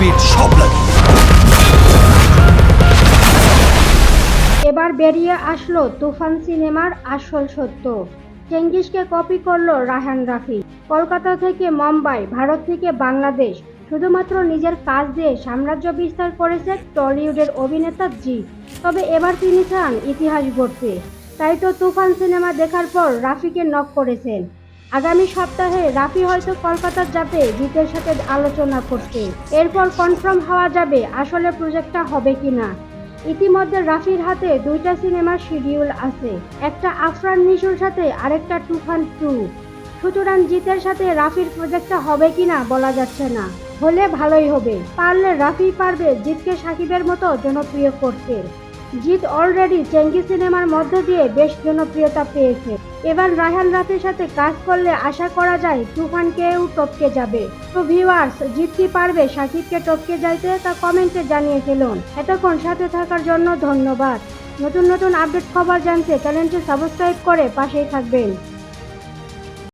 পেট সব লাগে। এবার বেরিয়ে আসলো তুফান সিনেমার আসল সত্য। চেঙ্গিসকে কপি করল রাহান রাফি। কলকাতা থেকে মুম্বাই, ভারত থেকে বাংলাদেশ। শুধুমাত্র নিজের কাজ দিয়ে সাম্রাজ্য বিস্তার করেছে টলিউডের অভিনেতা জি তবে এবার তিনি চান ইতিহাস গড়তে। তাই তো তুফান সিনেমা দেখার পর রাফিকে নক করেছেন। আগামী সপ্তাহে রাফি হয়তো কলকাতা যাবে জিতের সাথে আলোচনা করতে। এরপর কনফার্ম হওয়া যাবে আসলে প্রজেক্টটা হবে কিনা। ইতিমধ্যে রাফির হাতে দুইটা সিনেমার শিডিউল আছে। একটা আফরান নিশুর সাথে, আরেকটা টু তুফান টু। সুতরাং জিতের সাথে রাফির প্রজেক্টটা হবে কিনা বলা যাচ্ছে না। হলে ভালোই হবে। পারলে রাফি পারবে জিতকে সাকিবের মতো জনপ্রিয় করতে। জিৎ অলরেডি চেঙ্গি সিনেমার মধ্য দিয়ে বেশ জনপ্রিয়তা পেয়েছে। এবার রায়হান রাফির সাথে কাজ করলে আশা করা যায় তুফানকেও টপকে যাবে। তো ভিউয়ার্স জিৎ কি পারবে? সাকিবকে টপকে যাইতে? তা কমেন্টে জানিয়ে ফেলুন। এতক্ষণ সাথে থাকার জন্য ধন্যবাদ। নতুন নতুন আপডেট খবর জানতে চ্যানেলটি সাবস্ক্রাইব করে পাশেই থাকবেন।